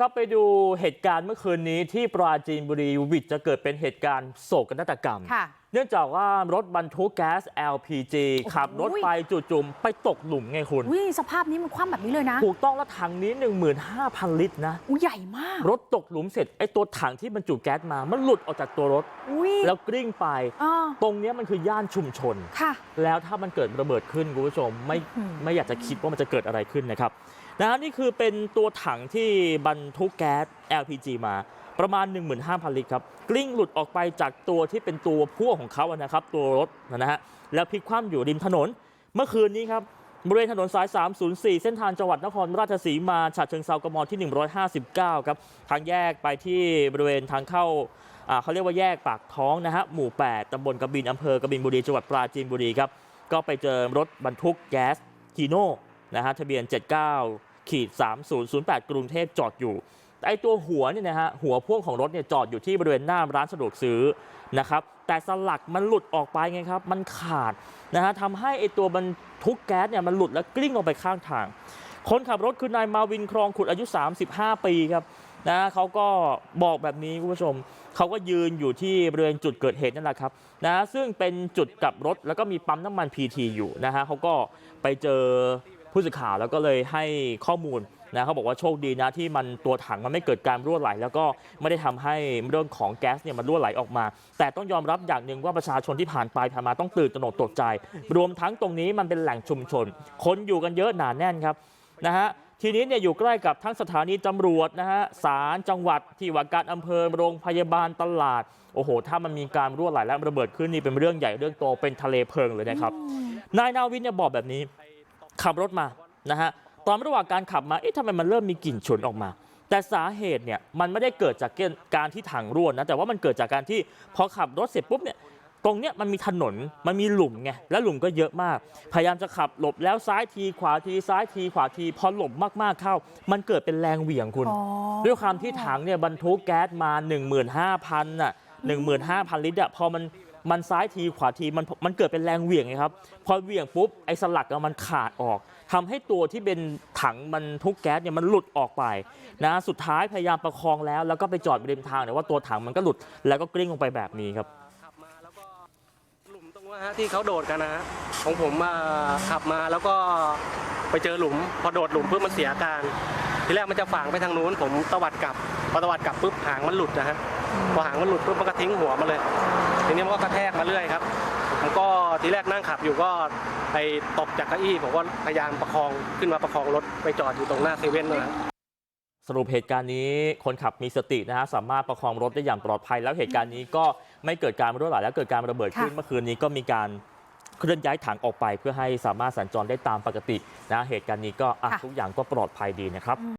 ครับไปดูเหตุการณ์เมื่อคืนนี้ที่ปราจีนบุรีวิทย์จะเกิดเป็นเหตุการณ์โศกนาฏกรรมค่ะ นื่องจากว่ารถบรรทุกแก๊ส LPG ขับรถไปจู่ๆไปตกหลุมไงคุณวิสภาพนี้มันคว่ำแบบนี้เลยนะ ถูกต้องแล้วถังนี้ 15,000 ลิตรนะอุ้ยใหญ่มาก รถตกหลุมเสร็จไอ้ตัวถังที่บรรจุแก๊สมามันหลุดออกจากตัวรถอุ้ยแล้วกลิ้งไปอ่าตรงเนี้ยมันคือย่านชุมชนค่ะ แล้วถ้ามันเกิดระเบิดขึ้นคุณผู้ชมไม่อืมไม่อยากจะคิดว่ามันจะเกิดอะไรขึ้นนะครับนะฮะนี่คือเป็นตัวถังที่บรรทุกแก๊ส LPG มา ประมาณ 15,000 ลิตรครับ กลิ้งหลุดออกไปจากตัวที่เป็นตัวพ่วงของเขานะครับ ตัวรถนะฮะแล้วพลิกคว่ำอยู่ริมถนน เมื่อคืนนี้ครับบริเวณถนนสาย 304 เส้นทางจังหวัดนครราชสีมาฉะเชิงเซากมที่ 159 ครับทางแยกไปที่บริเวณทางเข้าเขาเรียกว่าแยกปากท้องนะฮะหมู่ 8 ตำบลกบินอำเภอกบินบุรีจังหวัดปราจีนบุรีครับก็ไปเจอรถบรรทุกแก๊สกีโน่นะฮะทะเบียน 79ขีด3008 กรุงเทพจอดอยู่ ไอตัวหัวเนี่ยนะฮะหัวพ่วงของรถเนี่ยจอดอยู่ที่บริเวณหน้าร้านสะดวกซื้อนะครับแต่สลักมันหลุดออกไปไงครับมันขาดนะฮะทำให้ไอตัวบรรทุกแก๊สเนี่ยมันหลุดแล้วกลิ้งลงไปข้างทาง คนขับรถคือนายมาวินครองขุดอายุ 35 ปีครับนะเขาก็บอกแบบนี้คุณผู้ชมเขาก็ยืนอยู่ที่บริเวณจุดเกิดเหตุนั่นแหละครับนะซึ่งเป็นจุดกลับรถแล้วก็มีปั๊มน้ำมันพีทีอยู่นะฮะเขาก็ไปเจอ ผู้สื่อข่าวแล้วก็เลยให้ข้อมูลนะเขาบอกว่าโชคดีนะที่มันตัวถังมันไม่เกิดการรั่วไหล แล้วก็ไม่ได้ทำให้เรื่องของแก๊สเนี่ยมันรั่วไหลออกมา แต่ต้องยอมรับอย่างหนึ่งว่าประชาชนที่ผ่านไปผ่านมาต้องตื่นตระหนกตกใจ รวมทั้งตรงนี้มันเป็นแหล่งชุมชน คนอยู่กันเยอะหนาแน่นครับนะฮะทีนี้เนี่ยอยู่ใกล้กับทั้งสถานีตำรวจนะฮะศาลจังหวัดที่ว่าการอำเภอโรงพยาบาลตลาดโอ้โห ถ้ามันมีการรั่วไหลและระเบิดขึ้นนี่เป็นเรื่องใหญ่เรื่องโตเป็นทะเลเพลิงเลยนะครับนายนาวินเนี่ยบอกแบบนี้ ขับรถมานะฮะตอนระหว่างการขับมาเอ๊ะทำไมมันเริ่มมีกลิ่นฉุนออกมา แต่สาเหตุเนี่ยมันไม่ได้เกิดจากการที่ถังรั่วนะแต่ว่ามันเกิดจากการที่พอขับรถเสร็จปุ๊บเนี่ยตรงเนี้ยมันมีถนนมันมีหลุมไงแล้วหลุมก็เยอะมาก พยายามจะขับหลบแล้วซ้ายทีขวาทีซ้ายทีขวาทีพอหลบมากๆเข้า มันเกิดเป็นแรงเหวี่ยงคุณอ๋อด้วยความที่ถังเนี่ยบรรทุกแก๊สมา 15,000น่ะ15,000 ลิตรอะพอมัน มันซ้ายทีขวาทีมันมันเกิดเป็นแรงเหวี่ยงไงครับพอเหวี่ยงปุ๊บไอ้สลักมันขาดออกทำให้ตัวที่เป็นถังบรรทุกแก๊สเนี่ยมันหลุดออกไปนะสุดท้ายพยายามประคองแล้ว แล้วก็ไปจอดริมทางแต่ว่าตัวถังมันก็หลุดแล้วก็กลิ้งลงไปแบบนี้ครับหลุมตรงนั้ฮะที่เขาโดดกันนะฮะของผมมาขับมาแล้วก็ไปเจอหลุม พอโดดหลุมปุ๊บมันเสียการทีแรกมันจะฝังไปทางนู้น ผมตวัดกลับพอตวัดกลับปุ๊บหางมันหลุดนะฮะพอหางมันหลุดปุ๊บมันก็ทิ้งหัวมาเลย ทีนี้มันก็กระแทกมาเรื่อยครับผมก็ทีแรกนั่งขับอยู่ก็ไปตกจากเก้าอี้ผมก็พยายามประคองขึ้นมาประคองรถไปจอดอยู่ตรงหน้าเซเว่นนั่นแหละสรุปเหตุการณ์นี้คนขับมีสตินะฮะสามารถประคองรถได้อย่างปลอดภัย แล้วเหตุการณ์นี้ก็ไม่เกิดการรั่วไหลและเกิดการระเบิดขึ้นค่ะเมื่อคืนนี้ก็มีการเคลื่อนย้ายถังออกไป เพื่อให้สามารถสัญจรได้ตามปกตินะเหตุการณ์นี้ก็อะทุกอย่างก็ปลอดภัยดีนะครับ